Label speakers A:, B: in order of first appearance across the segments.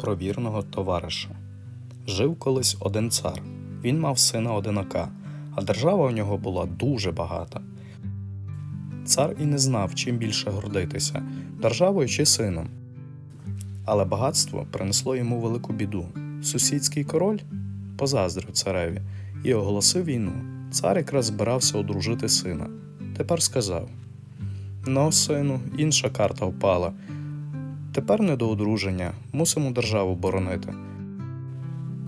A: про вірного товариша. Жив колись один цар. Він мав сина одинака, а держава у нього була дуже багата. Цар і не знав, чим більше гордитися державою чи сином. Але багатство принесло йому велику біду. Сусідський король позаздрив цареві і оголосив війну. Цар якраз збирався одружити сина. Тепер сказав: Ну, сину, інша карта впала. Тепер не до одруження, мусимо державу боронити.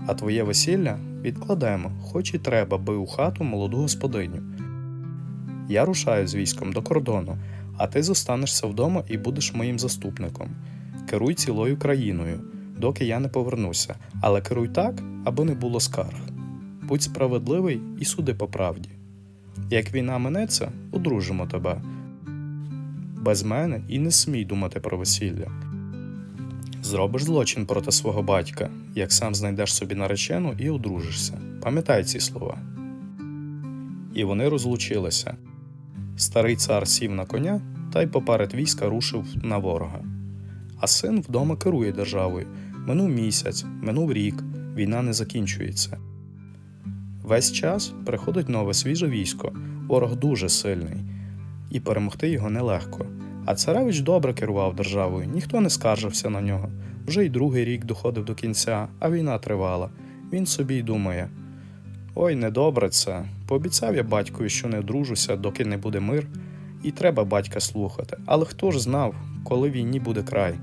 A: А твоє весілля відкладемо, хоч і треба, би у хату молоду господиню. Я рушаю з військом до кордону, а ти зостанешся вдома і будеш моїм заступником. Керуй цілою країною, доки я не повернуся, але керуй так, аби не було скарг. Будь справедливий і суди по правді. Як війна минеться, одружимо тебе. Без мене і не смій думати про весілля. Зробиш злочин проти свого батька, як сам знайдеш собі наречену і одружишся. Пам'ятай ці слова. І вони розлучилися. Старий цар сів на коня та й поперед війська рушив на ворога. А син вдома керує державою. Минув місяць, минув рік, війна не закінчується. Весь час приходить нове свіже військо, ворог дуже сильний, і перемогти його нелегко. А царевич добре керував державою, ніхто не скаржився на нього. Вже й другий рік доходив до кінця, а війна тривала. Він собі й думає: ой, недобре це. Пообіцяв я батькові, що не одружуся, доки не буде мир, і треба батька слухати. Але хто ж знав, коли війні буде край?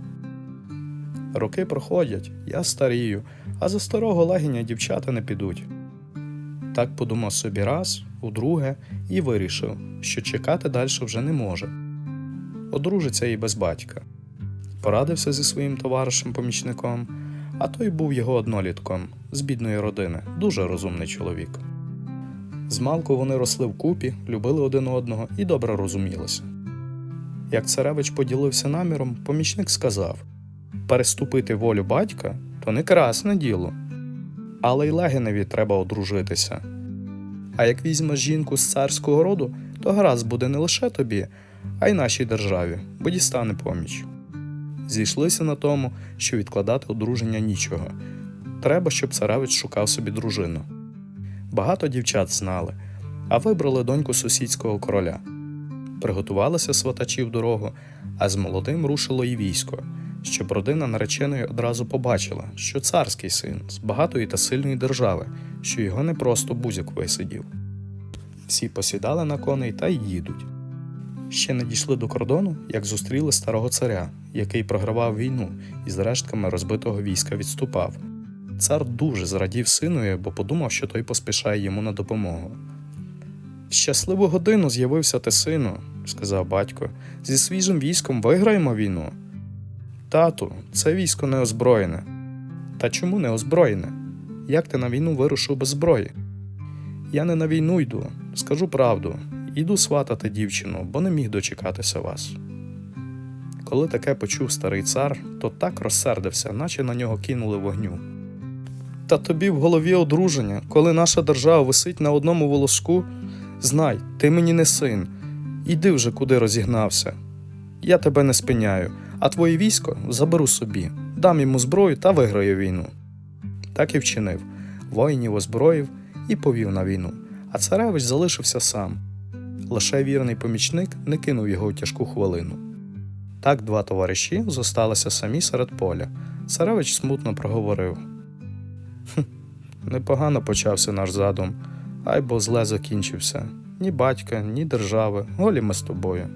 A: Роки проходять, я старію, а за старого легеня дівчата не підуть. Так подумав собі раз, удруге, і вирішив, що чекати далі вже не може. Одружиться і без батька. Порадився зі своїм товаришем-помічником, а той був його однолітком з бідної родини, дуже розумний чоловік. Змалку вони росли вкупі, любили один одного і добре розумілися. Як царевич поділився наміром, помічник сказав переступити волю батька то не красне діло, але й легеневі треба одружитися. А як візьмеш жінку з царського роду, то гаразд буде не лише тобі, а й нашій державі, бо дістане поміч. Зійшлися на тому, що відкладати одруження нічого. Треба, щоб царевич шукав собі дружину. Багато дівчат знали, а вибрали доньку сусідського короля. Приготувалися сватачі в дорогу, а з молодим рушило і військо, щоб родина нареченої одразу побачила, що царський син з багатої та сильної держави, що його не просто бузяк висидів. Всі посідали на коней та й їдуть. Ще не дійшли до кордону, як зустріли старого царя, який програвав війну і з рештками розбитого війська відступав. Цар дуже зрадів синові, бо подумав, що той поспішає йому на допомогу. Щасливу годину з'явився ти, сину, сказав батько. Зі свіжим військом виграємо війну. Тату, це військо не озброєне. Та чому не озброєне? Як ти на війну вирушив без зброї? Я не на війну йду, скажу правду, іду сватати дівчину, бо не міг дочекатися вас. Коли таке почув старий цар, то так розсердився, наче на нього кинули вогню. Та тобі в голові одруження, коли наша держава висить на одному волоску, знай, ти мені не син, іди вже куди розігнався. Я тебе не спиняю, а твоє військо заберу собі, дам йому зброю та виграю війну. Так і вчинив, воїнів озброїв і повів на війну, а царевич залишився сам. Лише вірний помічник не кинув його у тяжку хвилину. Так два товариші зосталися самі серед поля. Царевич смутно проговорив. «Хм, Непогано почався наш задум, ай бо зле закінчився. Ні батька, ні держави, голі ми з тобою.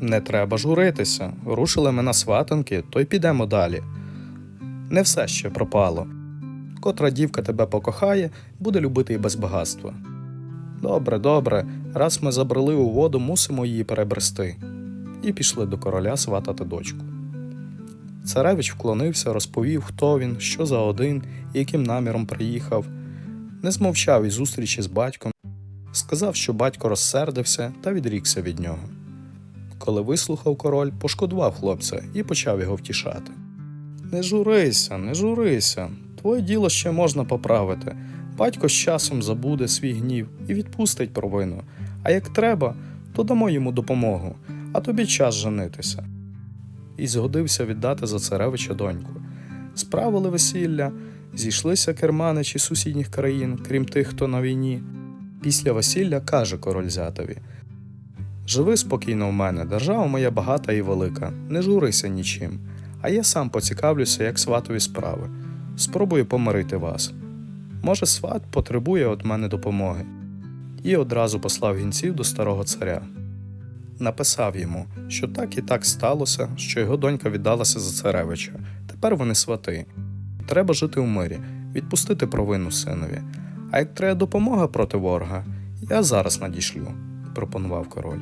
A: Не треба журитися. Рушили ми на сватанки, то й підемо далі. Не все ще пропало. Котра дівка тебе покохає, буде любити і без багатства. Добре, добре, раз ми забрали у воду, мусимо її перебрести. І пішли до короля сватати дочку. Царевич вклонився, розповів, хто він, що за один яким наміром приїхав. Не змовчав із зустрічі з батьком, сказав, що батько розсердився та відрікся від нього. Коли вислухав король, пошкодував хлопця і почав його втішати. Не журися, не журися, твоє діло ще можна поправити. Батько з часом забуде свій гнів і відпустить провину, а як треба, то дамо йому допомогу, а тобі час женитися. І згодився віддати за царевича доньку. Справили весілля, зійшлися керманичі сусідніх країн, крім тих, хто на війні. Після весілля каже король зятові: Живи спокійно в мене, держава моя багата і велика, не журися нічим, а я сам поцікавлюся, як сватові справи. Спробую помирити вас. Може, сват потребує від мене допомоги. І одразу послав гінців до старого царя. Написав йому, що так і так сталося, що його донька віддалася за царевича. Тепер вони свати. Треба жити в мирі, відпустити провину синові. А як треба допомога проти ворога, я зараз надішлю, пропонував король.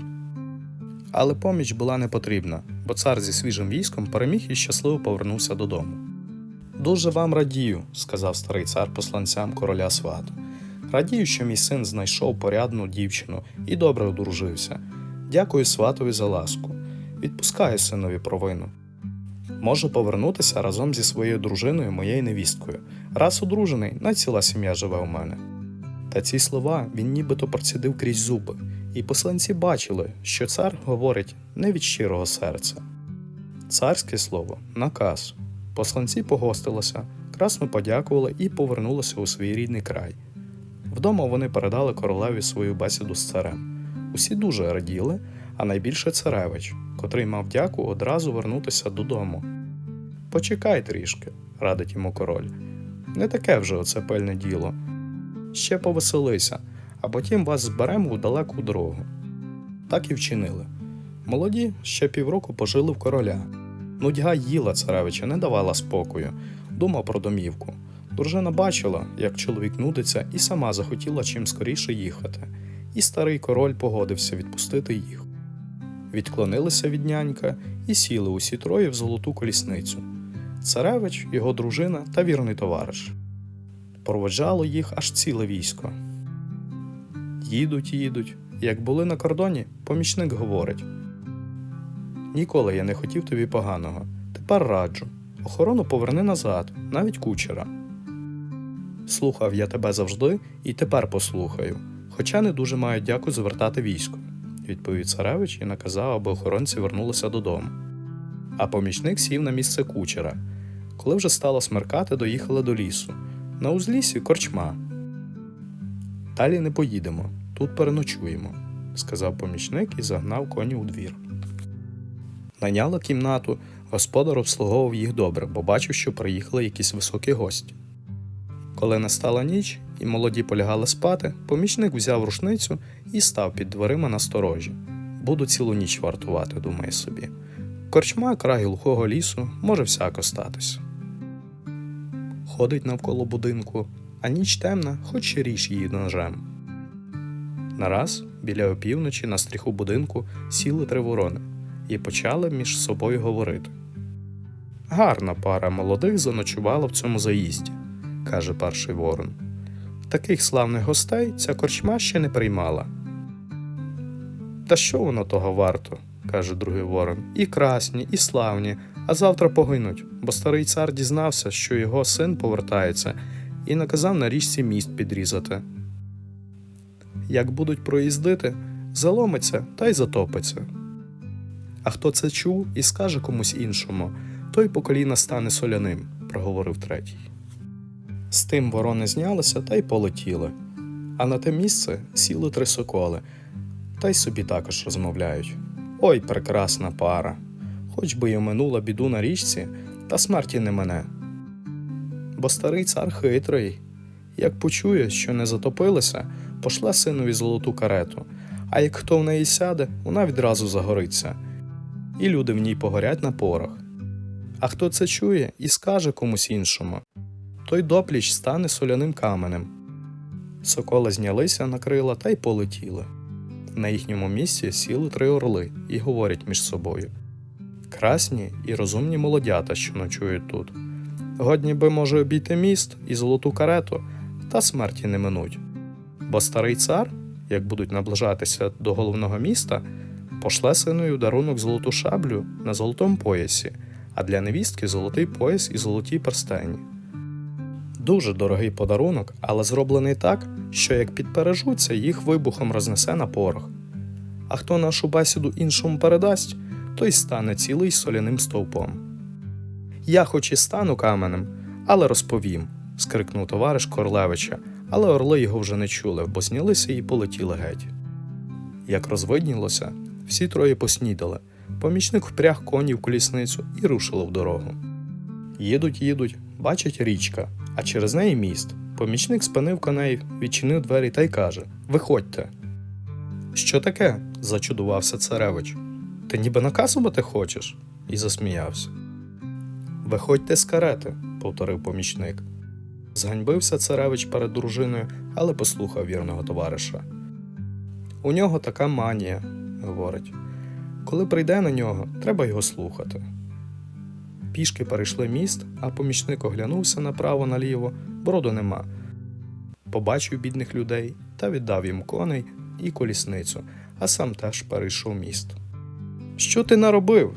A: Але поміч була не потрібна, бо цар зі свіжим військом переміг і щасливо повернувся додому. Дуже вам радію, сказав старий цар посланцям короля сват. Радію, що мій син знайшов порядну дівчину і добре одружився. Дякую сватові за ласку. Відпускаю синові провину. Може повернутися разом зі своєю дружиною, моєю невісткою. Раз одружений, на ціла сім'я живе у мене. Та ці слова він нібито процідив крізь зуби, і посланці бачили, що цар говорить не від щирого серця. Царське слово наказ. Посланці погостилися, красно подякували і повернулися у свій рідний край. Вдома вони передали королеві свою бесіду з царем. Усі дуже раділи, а найбільше царевич, котрий мав дяку одразу вернутися додому. Почекай трішки, радить йому король. Не таке вже оце пильне діло. Ще повеселися, а потім вас зберемо у далеку дорогу. Так і вчинили. Молоді ще півроку пожили в короля. Нудьга їла царевича, не давала спокою, думав про домівку. Дружина бачила, як чоловік нудиться, і сама захотіла чим скоріше їхати, і старий король погодився відпустити їх. Відклонилися від нянька і сіли усі троє в золоту колісницю царевич, його дружина та вірний товариш. Проводжало їх аж ціле військо. Їдуть, їдуть. Як були на кордоні, помічник говорить: Ніколи я не хотів тобі поганого. Тепер раджу. Охорону поверни назад, навіть кучера. Слухав я тебе завжди і тепер послухаю, хоча не дуже маю дяку звертати військо, відповів царевич і наказав, аби охоронці вернулися додому. А помічник сів на місце кучера. Коли вже стало смеркати, доїхали до лісу. На узліссі корчма. Далі не поїдемо, тут переночуємо, сказав помічник і загнав коні у двір. Найняла кімнату, господар обслуговував їх добре, бо бачив, що приїхали якісь високі гості. Коли настала ніч і молоді полягали спати, помічник взяв рушницю і став під дверима на сторожі. Буду цілу ніч вартувати, думає собі. Корчма край глухого лісу може всяко статись. Ходить навколо будинку, а ніч темна, хоч і ріж її ножем. Нараз, біля опівночі, на стріху будинку сіли три ворони і почали між собою говорити. Гарна пара молодих заночувала в цьому заїзді, каже перший ворон. Таких славних гостей ця корчма ще не приймала. Та що воно того варто? каже другий ворон. І красні, і славні, а завтра погинуть, бо старий цар дізнався, що його син повертається, і наказав на річці міст підрізати. Як будуть проїздити, заломиться та й затопиться. А хто це чув і скаже комусь іншому, той по коліна стане соляним, проговорив третій. З тим ворони знялися та й полетіли, а на те місце сіли три соколи, та й собі також розмовляють. Ой, прекрасна пара! Хоч би й оминула біду на річці, та смерті не мене. Бо старий цар хитрий, як почує, що не затопилися, пошле синові золоту карету, а як хто в неї сяде, вона відразу загориться, і люди в ній погорять на порох. А хто це чує і скаже комусь іншому, той допліч стане соляним каменем. Соколи знялися на крила та й полетіли. На їхньому місці сіли три орли і говорять між собою. Красні і розумні молодята, що ночують тут. Годні би може обійти міст і золоту карету, та смерті не минуть. Бо старий цар, як будуть наближатися до головного міста, пошле синові в дарунок золоту шаблю на золотому поясі, а для невістки золотий пояс і золоті перстені. Дуже дорогий подарунок, але зроблений так, що як підпережуться, їх вибухом рознесе на порох. А хто нашу бесіду іншому передасть, той стане цілий соляним стовпом. Я хоч і стану каменем, але розповім, скрикнув товариш Корлевича, але орли його вже не чули, бо знялися і полетіли геть. Як розвиднілося, всі троє поснідали. Помічник впряг коні в колісницю і рушили в дорогу. Їдуть, їдуть, бачать річка, а через неї міст. Помічник спинив коней, відчинив двері та й каже: Виходьте. Що таке? зачудувався царевич. Ти ніби наказувати хочеш? і засміявся. Виходьте з карети, повторив помічник. Зганьбився царевич перед дружиною, але послухав вірного товариша. У нього така манія, говорить. Коли прийде на нього, треба його слухати. Пішки перейшли міст, а помічник оглянувся направо наліво, броду нема. Побачив бідних людей та віддав їм коней і колісницю, а сам теж перейшов міст. Що ти наробив?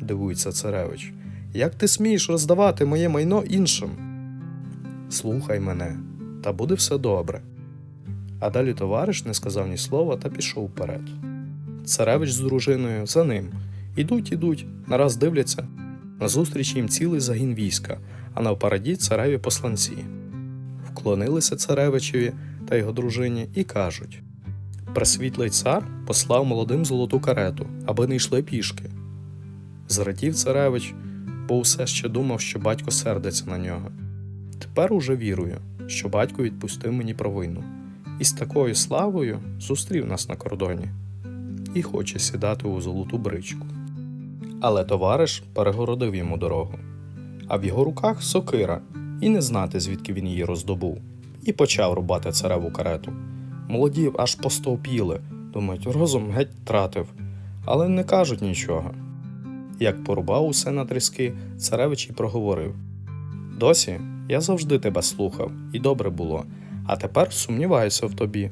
A: дивується царевич. Як ти смієш роздавати моє майно іншим? Слухай мене, та буде все добре. А далі товариш не сказав ні слова та пішов вперед. Царевич з дружиною за ним. Ідуть, ідуть, нараз дивляться. Назустріч їм цілий загін війська, а навпереді цареві посланці. Вклонилися царевичеві та його дружині і кажуть: Пресвітлий цар послав молодим золоту карету, аби не йшли пішки. Зрадів царевич, бо все ще думав, що батько сердиться на нього. Тепер уже вірую, що батько відпустив мені провину, і з такою славою зустрів нас на кордоні і хоче сідати у золоту бричку. Але товариш перегородив йому дорогу, а в його руках сокира, і не знати, звідки він її роздобув, і почав рубати цареву карету. Молоді аж постовпіли, думають, розум геть тратив, але не кажуть нічого. Як порубав усе на тріски, царевич і проговорив: Досі я завжди тебе слухав, і добре було, а тепер сумніваюся в тобі.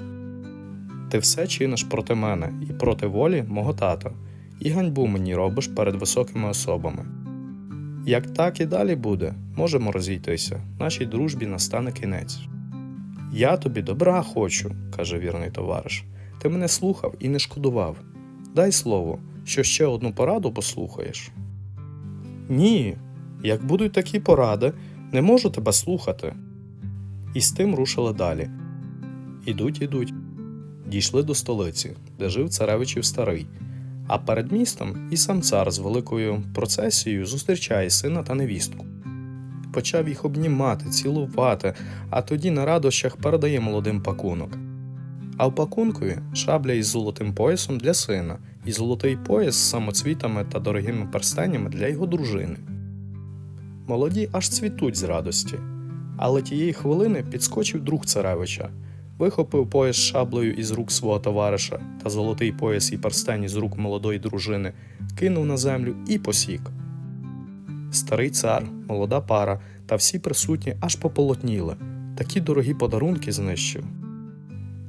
A: Ти все чиниш проти мене і проти волі мого тата, і ганьбу мені робиш перед високими особами. Як так і далі буде, можемо розійтися, нашій дружбі настане кінець. Я тобі добра хочу, каже вірний товариш. Ти мене слухав і не шкодував. Дай слово, що ще одну пораду послухаєш. Ні, як будуть такі поради, не можу тебе слухати. І з тим рушили далі. Ідуть, ідуть. Дійшли до столиці, де жив царевичів старий, а перед містом і сам цар з великою процесією зустрічає сина та невістку. Почав їх обнімати, цілувати, а тоді на радощах передає молодим пакунок. А в пакункові шабля із золотим поясом для сина і золотий пояс з самоцвітами та дорогими перстенями для його дружини. Молоді аж цвітуть з радості, але тієї хвилини підскочив друг царевича, вихопив пояс шаблею із рук свого товариша та золотий пояс і перстень з рук молодої дружини, кинув на землю і посік. Старий цар, молода пара та всі присутні аж пополотніли, такі дорогі подарунки знищив.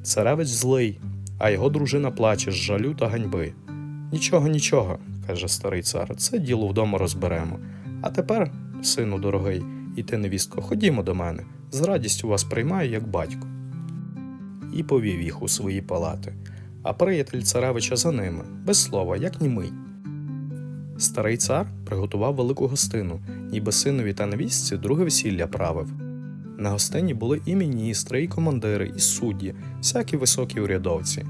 A: Царевич злий, а його дружина плаче з жалю та ганьби. Нічого, нічого, каже старий цар, це діло вдома розберемо. А тепер, сину дорогий, і ти, невістко, ходімо до мене, з радістю вас приймаю як батько. І повів їх у свої палати, а приятель царевича за ними, без слова, як німий. Старий цар приготував велику гостину, ніби синові та невістці друге весілля правив. На гостині були і міністри, і командири, і судді, всякі високі урядовці.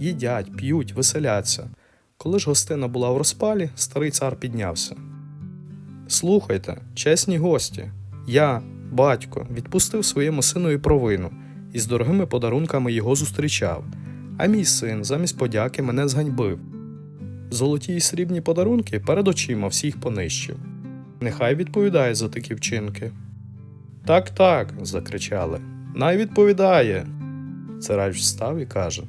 A: Їдять, п'ють, веселяться. Коли ж гостина була в розпалі, старий цар піднявся. Слухайте, чесні гості, я, батько, відпустив своєму синові провину і з дорогими подарунками його зустрічав, а мій син замість подяки мене зганьбив. Золоті й срібні подарунки перед очима всіх понищив. Нехай відповідає за такі вчинки. Так, так, закричали. Най відповідає. Царач встав і каже: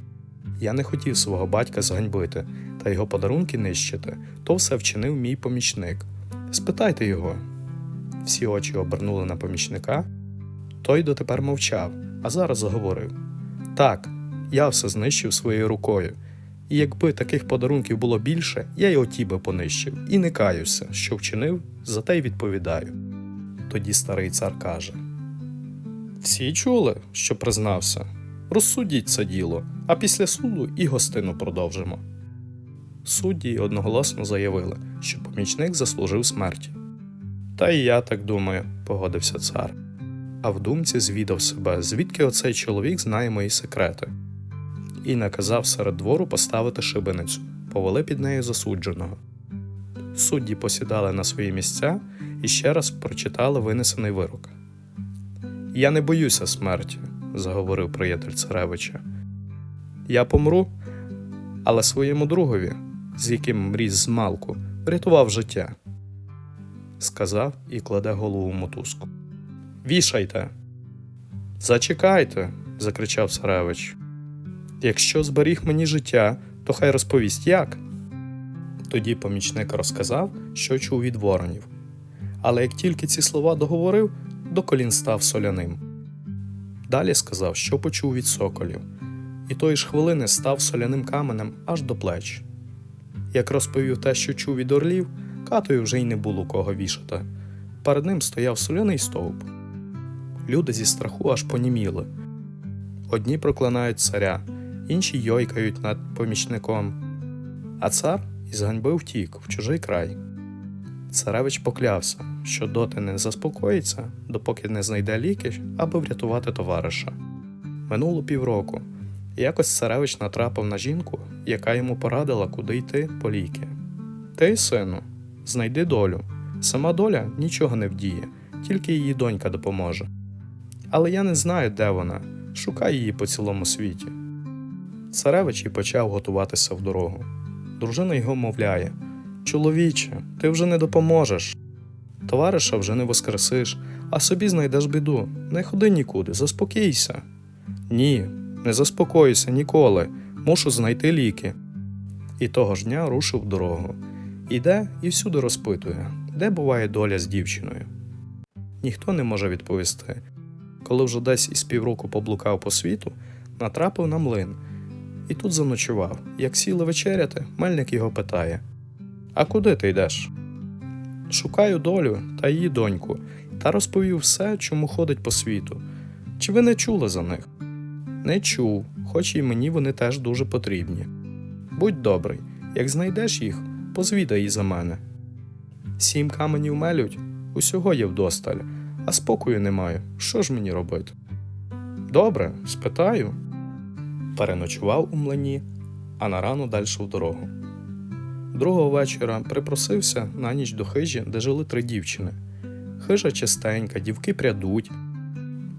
A: Я не хотів свого батька зганьбити та його подарунки нищити, то все вчинив мій помічник. Спитайте його. Всі очі обернули на помічника. Той дотепер мовчав, а зараз заговорив: Так, я все знищив своєю рукою. І якби таких подарунків було більше, я й оті би понищив, і не каюся, що вчинив, за те й відповідаю. Тоді старий цар каже: Всі чули, що признався. Розсудіть це діло, а після суду і гостину продовжимо. Судді одноголосно заявили, що помічник заслужив смерті. Та і я так думаю, погодився цар. А в думці звідав себе, звідки оцей чоловік знає мої секрети. І наказав серед двору поставити шибеницю, повели під нею засудженого. Судді посідали на свої місця і ще раз прочитали винесений вирок. Я не боюся смерті, заговорив приятель царевича. Я помру, але своєму другові, з яким мріз з малку, врятував життя. Сказав і кладе голову мотузку. Вішайте. Зачекайте, закричав царевич. Якщо зберіг мені життя, то хай розповість як. Тоді помічник розказав, що чув від воронів. Але як тільки ці слова договорив, до колін став соляним. Далі сказав, що почув від соколів, і тої ж хвилини став соляним каменем аж до плеч. Як розповів те, що чув від орлів, катою вже й не було кого вішати. Перед ним стояв соляний стовп. Люди зі страху аж поніміли. Одні проклинають царя, інші йойкають над помічником. А цар із ганьби втік в чужий край. Царевич поклявся, що доти не заспокоїться, допоки не знайде ліки, аби врятувати товариша. Минуло півроку, і якось царевич натрапив на жінку, яка йому порадила, куди йти по ліки. Ти, сину, знайди долю. Сама доля нічого не вдіє, тільки її донька допоможе. Але я не знаю, де вона, шукай її по цілому світі. Царевич і почав готуватися в дорогу. Дружина його мовляє: Чоловіче, ти вже не допоможеш. Товариша вже не воскресиш, а собі знайдеш біду. Не ходи нікуди, заспокійся. Ні, не заспокоюся ніколи, мушу знайти ліки. І того ж дня рушив в дорогу. Іде і всюди розпитує, де буває доля з дівчиною. Ніхто не може відповісти. Коли вже десь із півроку поблукав по світу, натрапив на млин. І тут заночував. Як сіли вечеряти, мельник його питає: А куди ти йдеш? Шукаю долю та її доньку, та розповів все, чому ходить по світу. Чи ви не чули за них? Не чув, хоч і мені вони теж дуже потрібні. Будь добрий, як знайдеш їх, позвідай і за мене. Сім каменів мелють, усього є вдосталь, а спокою не маю. Що ж мені робити? Добре, спитаю. Переночував у млині, а на рану далі в дорогу. Другого вечора припросився на ніч до хижі, де жили три дівчини. Хижа чистенька, дівки прядуть.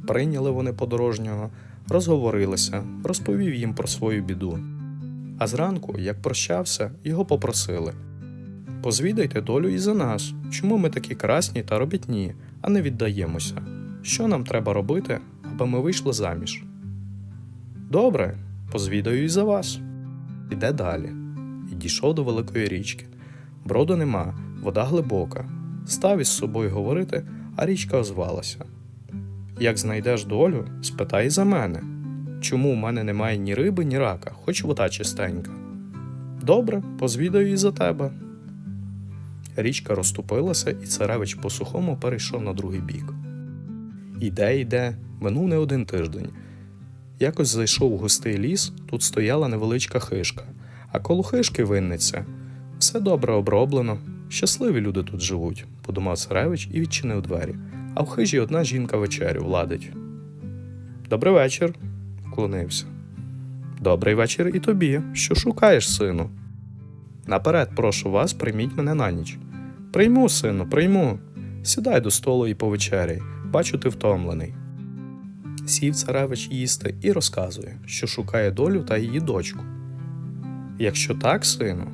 A: Прийняли вони подорожнього, розговорилися, розповів їм про свою біду. А зранку, як прощався, його попросили Позвідайте долю і за нас, чому ми такі красні та робітні, а не віддаємося. Що нам треба робити, аби ми вийшли заміж? Добре, позвідаю і за вас. Іде далі. І дійшов до великої річки. Броду нема, вода глибока. Став із собою говорити, а річка озвалася. Як знайдеш долю, спитай за мене. Чому в мене немає ні риби, ні рака, хоч вода чистенька. Добре, позвідаю і за тебе. Річка розступилася, і царевич по сухому перейшов на другий бік. Іде, йде, минув не один тиждень. Якось зайшов у густий ліс, тут стояла невеличка хишка, а коло хишки винниця. Все добре оброблено, щасливі люди тут живуть, подумав царевич і відчинив двері, а в хижі одна жінка вечерю владить. Добрий вечір, вклонився. Добрий вечір і тобі. Що шукаєш, сину? Наперед, прошу вас, прийміть мене на ніч. Прийму, сину, прийму. Сідай до столу і повечеряй. Бачу, ти втомлений. Сів царевич їсти і розказує, що шукає долю та її дочку. Якщо так, сину,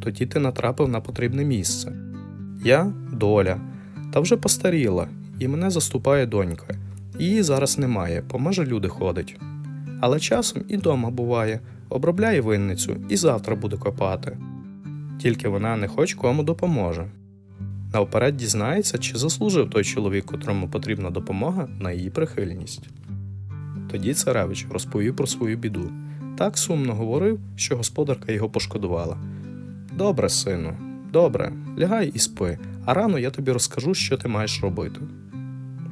A: тоді ти натрапив на потрібне місце. Я доля, та вже постаріла, і мене заступає донька. Її зараз немає, поможе люди ходить. Але часом і дома буває, обробляє винницю і завтра буде копати. Тільки вона не хоч кому допоможе. Навперед дізнається, чи заслужив той чоловік, котрому потрібна допомога на її прихильність. Тоді царевич розповів про свою біду. Так сумно говорив, що господарка його пошкодувала. Добре, сину, добре, лягай і спи, а рано я тобі розкажу, що ти маєш робити.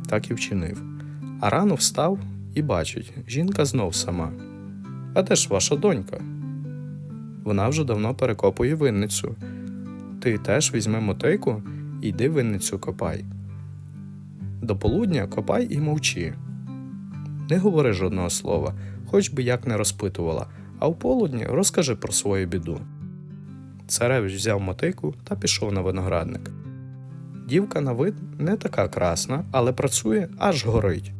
A: Так і вчинив. А рано встав і бачить, жінка знов сама. А де ж ваша донька? Вона вже давно перекопує винницю. Ти теж візьми мотейку Іди винницю копай. До полудня копай і мовчи. Не говори жодного слова, хоч би як не розпитувала, а в полудні розкажи про свою біду. Царевич взяв мотику та пішов на виноградник. Дівка на вид не така красна, але працює аж горить.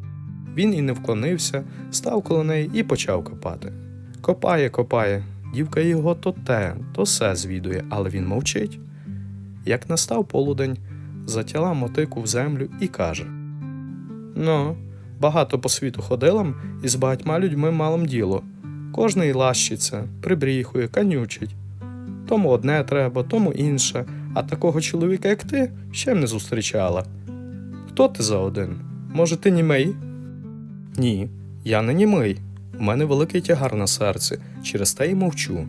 A: Він і не вклонився, став коло неї і почав копати. Копає, копає. Дівка його то те, то се звідує, але він мовчить. Як настав полудень, затяла мотику в землю і каже: Ну, багато по світу ходилам і з багатьма людьми малим діло. Кожний лащиться, прибріхує, канючить. Тому одне треба, тому інше, а такого чоловіка, як ти, ще не зустрічала. Хто ти за один? Може, ти німий? Ні, я не німий. У мене великий тягар на серці, через те й мовчу.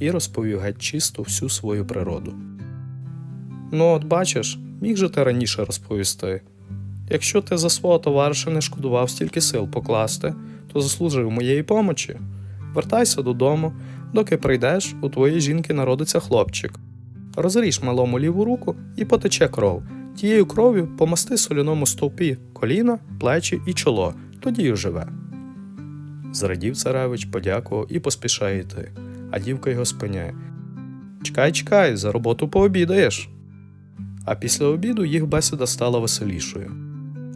A: І розповів геть чисто всю свою природу. Ну, от бачиш, міг же ти раніше розповісти. Якщо ти за свого товариша не шкодував стільки сил покласти, то заслужив моєї помочі. Вертайся додому, доки прийдеш, у твоєї жінки народиться хлопчик. Розріж малому ліву руку і потече кров. Тією кров'ю помасти соляному стовпі коліна, плечі і чоло, тоді й живе. Зрадів царевич, подякував і поспішає йти, а дівка його спиняє. Чекай, чекай, за роботу пообідаєш. А після обіду їх бесіда стала веселішою.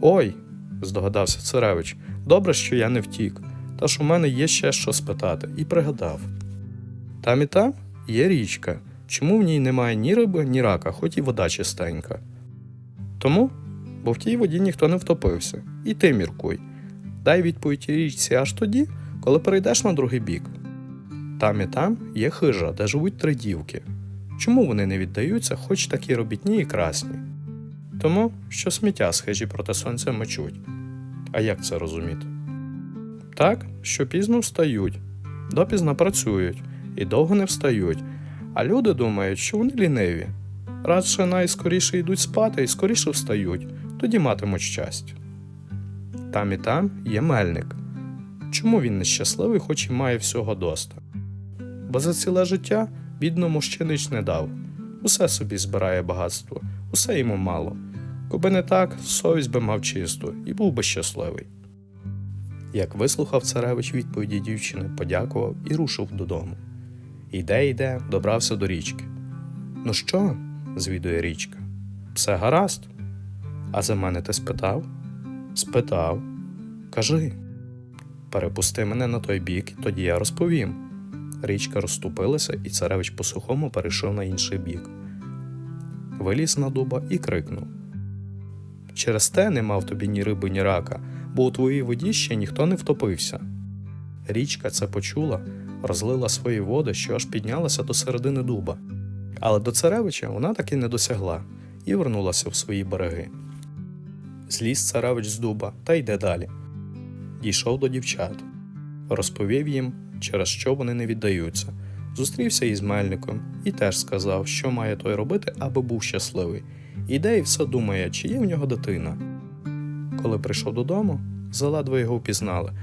A: Ой, здогадався царевич, добре, що я не втік, та ж у мене є ще що спитати, і пригадав. Там і там є річка, чому в ній немає ні риби, ні рака, хоч і вода чистенька. Тому, бо в тій воді ніхто не втопився, і ти міркуй. Дай відповідь річці аж тоді, коли перейдеш на другий бік. Там і там є хижа, де живуть три дівки. Чому вони не віддаються, хоч такі робітні і красні? Тому, що сміття з хижі проти сонця мечуть. А як це розуміти? Так, що пізно встають, допізно працюють і довго не встають, а люди думають, що вони ліниві. Радше найскоріше йдуть спати і скоріше встають, тоді матимуть щастя. Там і там є мельник. Чому він нещасливий, хоч і має всього доста? Бо за ціле життя бідному щинич не дав. Усе собі збирає багатство, усе йому мало. Коби не так, совість би мав чисту і був би щасливий. Як вислухав царевич відповіді дівчини, подякував і рушив додому. Іде, йде, добрався до річки. Ну що? звідує річка. Все гаразд. А за мене ти спитав? Спитав. Кажи. Перепусти мене на той бік, тоді я розповім. Річка розступилася, і царевич по сухому перейшов на інший бік. Виліз на дуба і крикнув: Через те не мав тобі ні риби, ні рака, бо у твоїй воді ще ніхто не втопився. Річка це почула, розлила свої води, що аж піднялася до середини дуба. Але до царевича вона таки не досягла і вернулася в свої береги. Зліз царевич з дуба та йде далі. Дійшов до дівчат, розповів їм, через що вони не віддаються. Зустрівся із мельником і теж сказав, що має той робити, аби був щасливий. Іде і все думає, чи є в нього дитина. Коли прийшов додому, заледве його впізнали,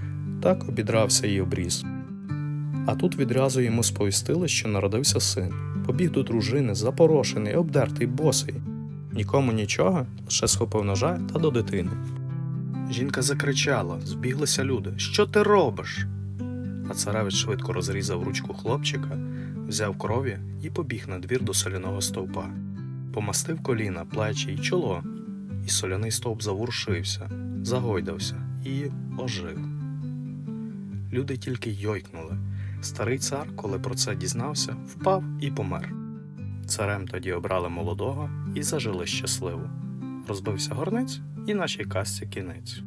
A: так обідрався і обріз. А тут відразу йому сповістили, що народився син. Побіг до дружини, запорошений, обдертий, босий. Нікому нічого, лише схопив ножа та до дитини. Жінка закричала, збіглися люди. Що ти робиш? А царевич швидко розрізав ручку хлопчика, взяв крові і побіг на двір до соляного стовпа. Помастив коліна, плечі й чоло, і соляний стовп заворушився, загойдався і ожив. Люди тільки йойкнули. Старий цар, коли про це дізнався, впав і помер. Царем тоді обрали молодого і зажили щасливо. Розбився горниць, і нашій казці кінець.